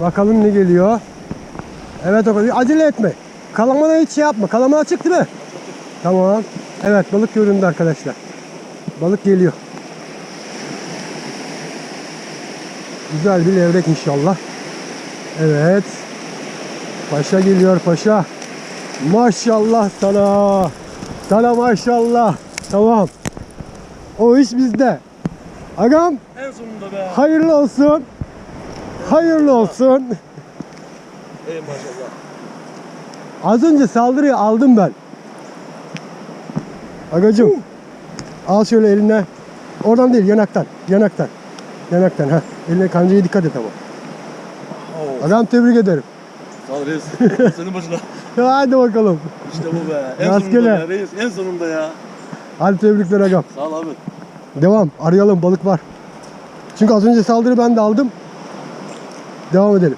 Bakalım ne geliyor. Evet. Acele etme. Kalamana hiç şey yapma. Kalamana açık değil mi? Tamam. Evet balık göründü arkadaşlar. Balık geliyor. Güzel bir levrek inşallah. Evet. Paşa geliyor paşa. Maşallah sana. Sana maşallah. Tamam. O iş bizde. Agam En sonunda be. hayırlı olsun. Hayırlı olsun. Ey maşallah. Az önce saldırıyı aldım ben. Agacım. Al şöyle eline. Oradan değil yanaktan. Yanaktan. Yanaktan ha. Eline kancaya dikkat et ama. Oo. Agam tebrik ederim. Sağ ol reis. Senin başına. Hadi bakalım. İşte bu be. En Rastgele. sonunda ya reis. En sonunda ya. Hadi tebrikler agam. Sağ ol abi. Devam. Arayalım balık var. Çünkü az önce saldırı ben de aldım. Devam edelim.